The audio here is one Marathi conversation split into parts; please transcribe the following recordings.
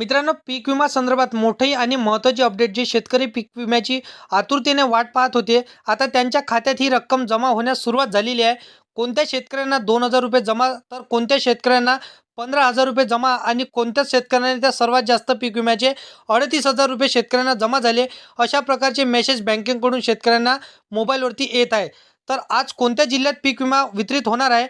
मित्रांनो पीक विमा संदर्भात मोठी आणि महत्त्वाची अपडेट जे शेतकरी पीक विम्याची आतुरतेने वाट पाहत होते आता त्यांच्या खात्यात ही रक्कम जमा होण्यास सुरुवात झालेली आहे. कोणत्या शेतकऱ्यांना दोन हजार रुपये जमा तर कोणत्या शेतकऱ्यांना पंधरा हजार रुपये जमा आणि कोणत्याच शेतकऱ्यांना त्या सर्वात जास्त पीक विम्याचे अडतीस हजार रुपये शेतकऱ्यांना जमा झाले अशा प्रकारचे मेसेज बँकिंगकडून शेतकऱ्यांना मोबाईलवरती येत आहे. तर आज कोणत्या जिल्ह्यात पीक विमा वितरित होणार आहे?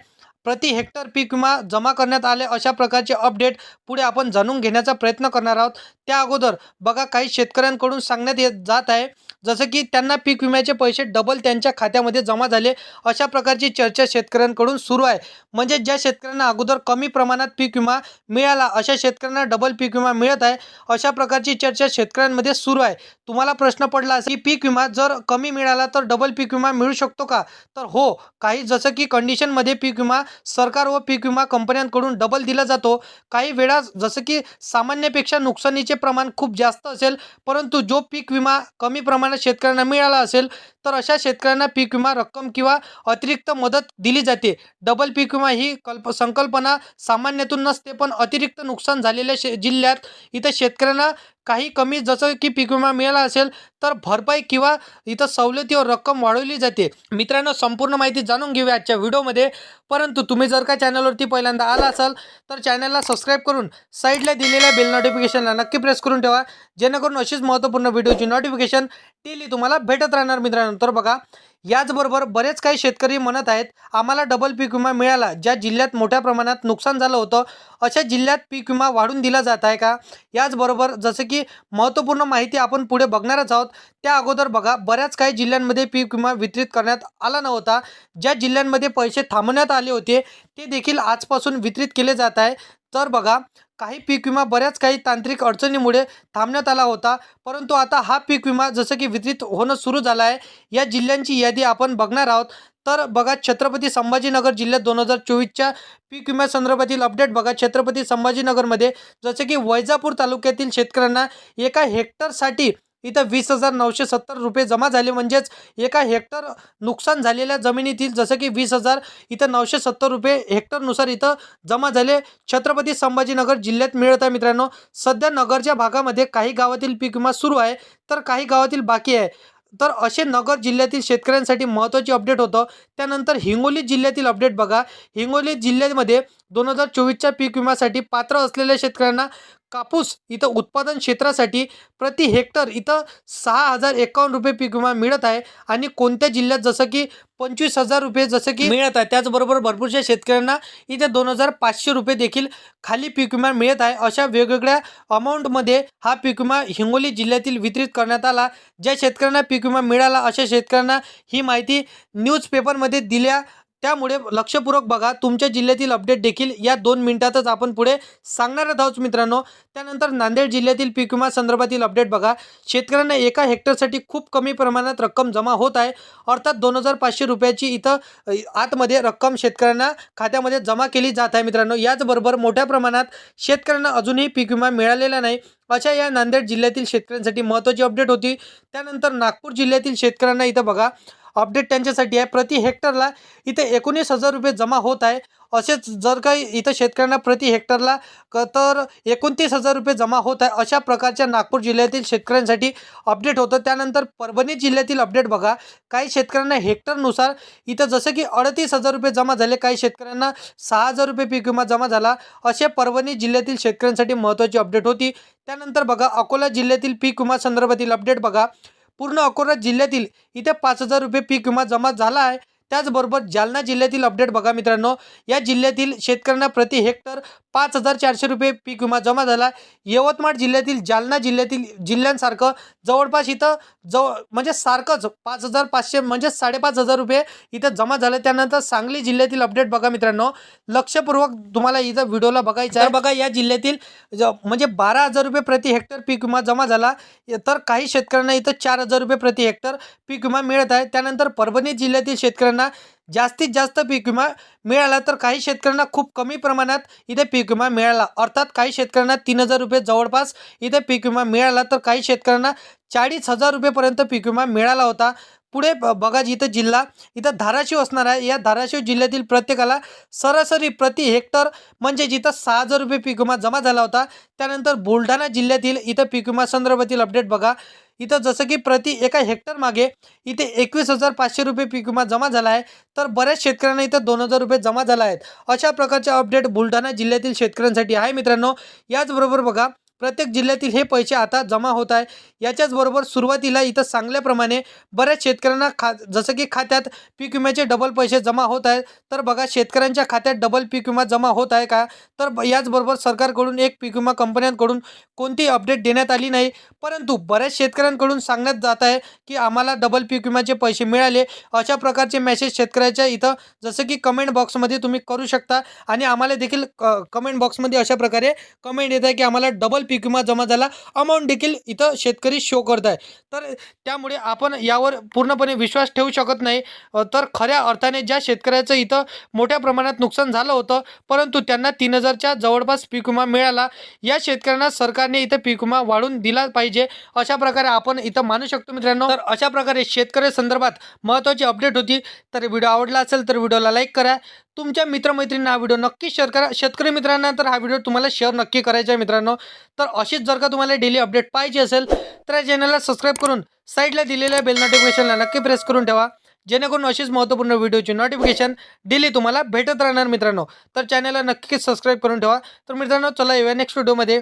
प्रति हेक्टर पीक विमा जमा करण्यात आले अशा प्रकारचे अपडेट पुढे आपण जाणून घेण्याचा प्रयत्न करणार आहोत. त्या अगोदर बघा काही शेतकऱ्यांकडून सांगण्यात येत जात आहे जसं की त्यांना पीक विम्याचे पैसे डबल त्यांच्या खात्यामध्ये जमा झाले अशा प्रकारची चर्चा शेतकऱ्यांकडून सुरू आहे. म्हणजे ज्या शेतकऱ्यांना अगोदर कमी प्रमाणात पीक विमा मिळाला अशा शेतकऱ्यांना डबल पीक विमा मिळत आहे अशा प्रकारची चर्चा शेतकऱ्यांमध्ये सुरू आहे. तुम्हाला प्रश्न पडला असेल की पीक विमा जर कमी मिळाला तर डबल पीक विमा मिळू शकतो का? तर हो काही जसं की कंडिशनमध्ये पीक विमा सरकार व पीक विमा कंपन्यांकडून डबल दिला जातो. काही वेळा जसं की सामान्यपेक्षा नुकसानीचे प्रमाण खूप जास्त असेल परंतु जो पीक विमा कमी प्रमाणात शेतकऱ्यांना मिळाला असेल तर अशा शेतकऱ्यांना पीक विमा रक्कम किंवा अतिरिक्त मदत दिली जाते. डबल पीक विमा ही कल्प संकल्पना सामान्यातून नसते पण अतिरिक्त नुकसान झालेल्या शे जिल्ह्यात इथं शेतकऱ्यांना काही कमी जसं की पीक विमा मिळाला असेल तर भरपाई किंवा इथं सवलतीवर रक्कम वाढवली जाते. मित्रांनो संपूर्ण माहिती जाणून घेऊया आजच्या व्हिडिओमध्ये. परंतु तुम्ही जर का चॅनलवरती पहिल्यांदा आला असाल तर चॅनलला सबस्क्राईब करून साईडला दिलेल्या बेल नोटिफिकेशनला नक्की प्रेस करून ठेवा. जेणेकरून अशीच महत्त्वपूर्ण व्हिडिओची नोटिफिकेशन डेली तुम्हाला भेटत राहणार मित्रांनो. तर बघा याचबरोबर बरेच काही शेतकरी म्हणत आहेत आम्हाला डबल पीक विमा मिळाला ज्या जिल्ह्यात मोठ्या प्रमाणात नुकसान झालं होतं अशा जिल्ह्यात पीक विमा वाढून दिला जात आहे का? याचबरोबर जसं की महत्त्वपूर्ण माहिती आपण पुढे बघणारच आहोत त्या अगोदर बघा बऱ्याच काही जिल्ह्यांमध्ये पीक विमा वितरित करण्यात आला नव्हता ज्या जिल्ह्यांमध्ये पैसे थांबवण्यात आले होते ते देखील आजपासून वितरित केले जात आहे. तर बघा काही पीक विमा बऱ्याच काही तांत्रिक अडचणीमुळे थांबण्यात आला होता. परंतु आता हा पीक विमा जसं की वितरित होणं सुरू झालं आहे या जिल्ह्यांची यादी आपण बघणार आहोत. तर बघा छत्रपती संभाजीनगर जिल्ह्यात दोन हजार चोवीसच्या पीक विम्यासंदर्भातील अपडेट बघा. छत्रपती संभाजीनगरमध्ये जसे की वैजापूर तालुक्यातील शेतकऱ्यांना एका हेक्टरसाठी इथं वीस हजार नऊशे सत्तर रुपये जमा झाले. म्हणजेच एका हेक्टर नुकसान झालेल्या जमिनीतील जसं की वीस हजार इथं नऊशे सत्तर रुपये हेक्टरनुसार इथं जमा झाले. छत्रपती संभाजीनगर जिल्ह्यात मिळत आहे मित्रांनो. सध्या नगरच्या भागामध्ये काही गावातील पीक विमा सुरू आहे तर काही गावातील बाकी आहे. तर असे नगर जिल्ह्यातील शेतकऱ्यांसाठी महत्त्वाची अपडेट होतं. त्यानंतर हिंगोली जिल्ह्यातील अपडेट बघा. हिंगोली जिल्ह्यामध्ये दोन हजार चोवीसच्या पीक विम्यासाठी पात्र असलेल्या शेतकऱ्यांना कापूस इथं उत्पादन क्षेत्रासाठी प्रति हेक्टर इथं सहा हजार एकावन्न रुपये पीक विमा मिळत आहे आणि कोणत्या जिल्ह्यात जसं की पंचवीस हजार रुपये जसं की मिळत आहे. त्याचबरोबर भरपूरशा शेतकऱ्यांना इथे दोन हजार पाचशे रुपये देखील खाली पीक विमा मिळत आहे. अशा वेगवेगळ्या अमाऊंटमध्ये हा पीक विमा हिंगोली जिल्ह्यातील वितरित करण्यात आला. ज्या शेतकऱ्यांना पीक विमा मिळाला अशा शेतकऱ्यांना ही माहिती न्यूजपेपरमध्ये दिल्या त्यामुळे लक्षपूर्वक बघा तुमच्या जिल्ह्यातील अपडेट देखील या दोन मिनिटातच आपण पुढे सांगणारच आहोत मित्रांनो. त्यानंतर नांदेड जिल्ह्यातील पीक विमा संदर्भातील अपडेट बघा. शेतकऱ्यांना एका हेक्टरसाठी खूप कमी प्रमाणात रक्कम जमा होत आहे. अर्थात दोन हजार पाचशे रुपयाची इथं आतमध्ये रक्कम शेतकऱ्यांना खात्यामध्ये जमा केली जात आहे मित्रांनो. याचबरोबर मोठ्या प्रमाणात शेतकऱ्यांना अजूनही पीक विमा मिळालेला नाही. अशा या नांदेड जिल्ह्यातील शेतकऱ्यांसाठी महत्त्वाची अपडेट होती. त्यानंतर नागपूर जिल्ह्यातील शेतकऱ्यांना इथं बघा अपडेट त्यांच्यासाठी आहे. प्रति हेक्टरला इथे एकोणीस हजार रुपये जमा होत आहे. असेच जर काही इथं शेतकऱ्यांना प्रति हेक्टरला क तर एकोणतीस हजार रुपये जमा होत आहे. अशा प्रकारच्या नागपूर जिल्ह्यातील शेतकऱ्यांसाठी अपडेट होतं. त्यानंतर परभणी जिल्ह्यातील अपडेट बघा. काही शेतकऱ्यांना हेक्टरनुसार इथं जसं की अडतीस हजार रुपये जमा झाले. काही शेतकऱ्यांना सहा हजार रुपये पीक विमा जमा झाला. असे परभणी जिल्ह्यातील शेतकऱ्यांसाठी महत्त्वाची अपडेट होती. त्यानंतर बघा. अकोला जिल्ह्यातील पीक विमा संदर्भातील अपडेट बघा. पूर्ण अकोला जिल्ह्यातील इथे पाच हजार रुपये पीक विमा जमा झाला आहे. त्याचबरोबर जालना जिल्ह्यातील अपडेट बघा मित्रांनो. या जिल्ह्यातील शेतकऱ्यांना प्रति हेक्टर पाच हजार चारशे रुपये पीक विमा जमा झाला. यवतमाळ जिल्ह्यातील जालना जिल्ह्यातील जिल्ह्यांसारखं जवळपास इथं जवळ म्हणजे सारखंच पाच हजार पाचशे म्हणजे साडेपाच हजार रुपये इथं जमा झालं. त्यानंतर सांगली जिल्ह्यातील अपडेट बघा मित्रांनो. लक्षपूर्वक तुम्हाला इथं व्हिडिओला बघायचं आहे. बघा या जिल्ह्यातील ज- म्हणजे बारा हजार रुपये प्रति हेक्टर पीक विमा जमा झाला. तर काही शेतकऱ्यांना इथं चार हजार रुपये प्रति हेक्टर पीक विमा मिळत आहे. त्यानंतर परभणी जिल्ह्यातील शेतकऱ्यांना जास्तीत जास्त पीक विमा मिळाला तर काही शेतकऱ्यांना खूप कमी प्रमाणात इथे पीक विमा मिळाला. अर्थात काही शेतकऱ्यांना तीन हजार रुपये जवळपास इथे पीक विमा मिळाला तर काही शेतकऱ्यांना चाळीस हजार रुपयेपर्यंत पीक विमा मिळाला होता. पुढे ब- बघा इथं जिल्हा इथं धाराशिव असणार आहे. या धाराशिव जिल्ह्यातील प्रत्येकाला सरासरी प्रति हेक्टर म्हणजे जिथं सहा हजार रुपये पीक विमा जमा झाला होता. त्यानंतर बुलढाणा जिल्ह्यातील इथं पीक विमा संदर्भातील अपडेट बघा. इथं जसं की प्रति एका हेक्टर मागे इथे एकवीस हजार पाचशे रुपये पीक विमा जमा झाला आहे. तर बऱ्याच शेतकऱ्यांना इथं दोन हजार रुपये जमा झाला आहेत. अशा प्रकारचे अपडेट बुलढाणा जिल्ह्यातील शेतकऱ्यांसाठी आहे मित्रांनो. याचबरोबर बघा प्रत्येक जिल्ह्यातील हे पैसे आता जमा होत आहे. याच्याचबरोबर सुरुवातीला इथं सांगल्याप्रमाणे बऱ्याच शेतकऱ्यांना खा जसं की खात्यात पीक विम्याचे डबल पैसे जमा होत आहेत. तर बघा शेतकऱ्यांच्या खात्यात डबल पीक विमा जमा होत आहे का? तर याचबरोबर सरकारकडून एक पीक विमा कंपन्यांकडून कोणतीही अपडेट देण्यात आली नाही. परंतु बऱ्याच शेतकऱ्यांकडून सांगण्यात जात आहे की आम्हाला डबल पीक विम्याचे पैसे मिळाले. अशा प्रकारचे मेसेज शेतकऱ्याच्या इथं जसं की कमेंट बॉक्समध्ये तुम्ही करू शकता. आणि आम्हाला देखील कमेंट बॉक्समध्ये अशा प्रकारे कमेंट येत आहे की आम्हाला डबल पीक विमा जमा झाला अमाऊंट देखील इथं शेतकरी शो करत आहे तर त्यामुळे आपण यावर पूर्णपणे विश्वास ठेवू शकत नाही. तर खऱ्या अर्थाने ज्या शेतकऱ्याचं इथं मोठ्या प्रमाणात नुकसान झालं होतं परंतु त्यांना तीन हजारच्या जवळपास पीक विमा मिळाला. या शेतकऱ्यांना सरकारने इथं पीक विमा वाढून दिला पाहिजे. अशा प्रकारे आपण इथं मानू शकतो मित्रांनो. तर अशा प्रकारे शेतकरी संदर्भात महत्त्वाची अपडेट होती. तर व्हिडिओ आवडला असेल तर व्हिडिओला लाईक करा. तुमच्या मित्रमैत्रिणींना हा व्हिडिओ नक्की शेअर करा. शेतकरी मित्रांना तर हा व्हिडिओ तुम्हाला शेअर नक्की करायचा आहे मित्रांनो. तर अशीच जर का तुम्हाला डेली अपडेट पाहिजे असेल तर या चॅनलला सबस्क्राईब करून साईडला दिलेल्या बेल नोटिफिकेशनला नक्की प्रेस करून ठेवा. जेणेकरून अशीच महत्त्वपूर्ण व्हिडिओची नोटिफिकेशन डेली तुम्हाला भेटत राहणार मित्रांनो. तर चॅनलला नक्कीच सबस्क्राईब करून ठेवा. तर मित्रांनो चला येऊया नेक्स्ट व्हिडिओमध्ये